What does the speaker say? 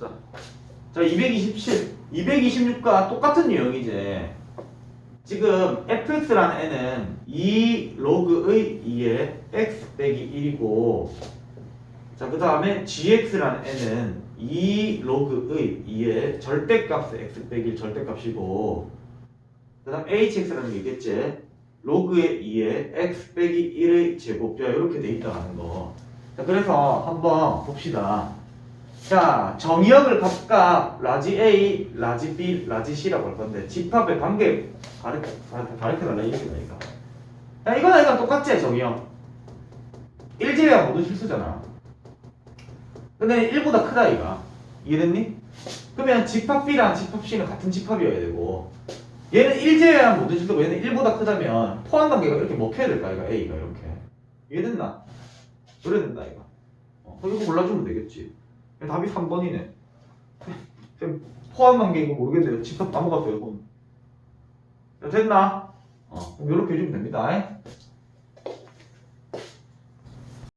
자, 자 227, 226과 똑같은 유형이지. 지금 fx라는 n은 2 로그의 2에 x 빼기 1이고 자, 그 다음에 gx라는 n은 2 로그의 2에 절대값의 x 빼기 1 절대값이고 그 다음 hx라는 게 있겠지? 로그의 2에 x 빼기 1의 제곱자 이렇게 돼 있다는 거. 자, 그래서 한번 봅시다 자 정의역을 각각 라지 A, 라지 B, 라지 C라고 할 건데 집합의 관계 가르쳐, 가르쳐 달라 이렇게 되니까 야 이거랑 이거랑 똑같지 정의역. 1제외한 모두 실수잖아. 근데 1보다 크다 이가 이해됐니? 그러면 집합 B랑 집합 C는 같은 집합이어야 되고 얘는 1제외한 모든 실수고 얘는 1보다 크다면 포함 관계가 이렇게 먹혀야 될까 이가 A가 이렇게. 이해됐나? 그래야 된다 이거. 어, 이거 골라주면 되겠지 답이 3번이네. 포함 관계 이거 모르겠네요 집합 넘어갔어요 이건 자, 됐나? 어, 이렇게 해주면 됩니다